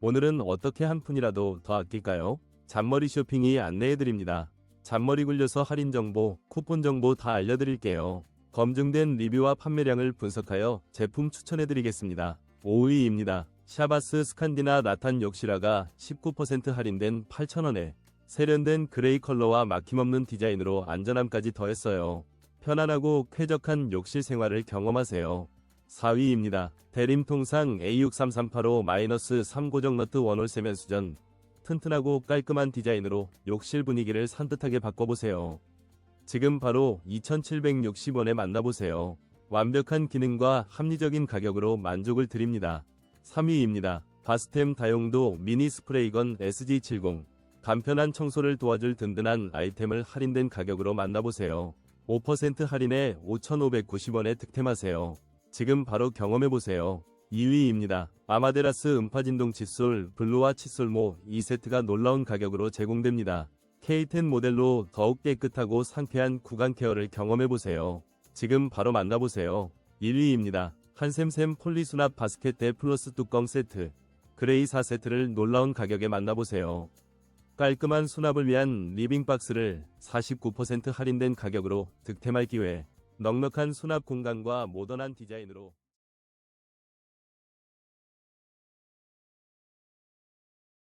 오늘은 어떻게 한 푼이라도 더 아낄까요? 잔머리 쇼핑이 안내해드립니다. 잔머리 굴려서 할인 정보, 쿠폰 정보 다 알려드릴게요. 검증된 리뷰와 판매량을 분석하여 제품 추천해드리겠습니다. 5위입니다. 샤바스 스칸디나 나탄 욕시라가 19% 할인된 8,000원에 세련된 그레이 컬러와 막힘없는 디자인으로 안전함까지 더했어요. 편안하고 쾌적한 욕실 생활을 경험하세요. 4위입니다. 대림 통상 A63385-3 고정 너트 원홀 세면 수전 튼튼하고 깔끔한 디자인으로 욕실 분위기를 산뜻하게 바꿔보세요. 지금 바로 2,760원에 만나보세요. 완벽한 기능과 합리적인 가격으로 만족을 드립니다. 3위입니다. 바스템 다용도 미니 스프레이건 SG70 간편한 청소를 도와줄 든든한 아이템을 할인된 가격으로 만나보세요. 5% 할인에 5,590원에 득템하세요. 지금 바로 경험해보세요. 2위입니다. 아마데라스 음파진동 칫솔 블루와 칫솔모 2세트가 놀라운 가격으로 제공됩니다. K10 모델로 더욱 깨끗하고 상쾌한 구강 케어를 경험해보세요. 지금 바로 만나보세요. 1위입니다. 한샘샘 폴리수납 바스켓 대 플러스 뚜껑 세트 그레이 4세트를 놀라운 가격에 만나보세요. 깔끔한 수납을 위한 리빙박스를 49% 할인된 가격으로 득템할 기회 넉넉한 수납 공간과 모던한 디자인으로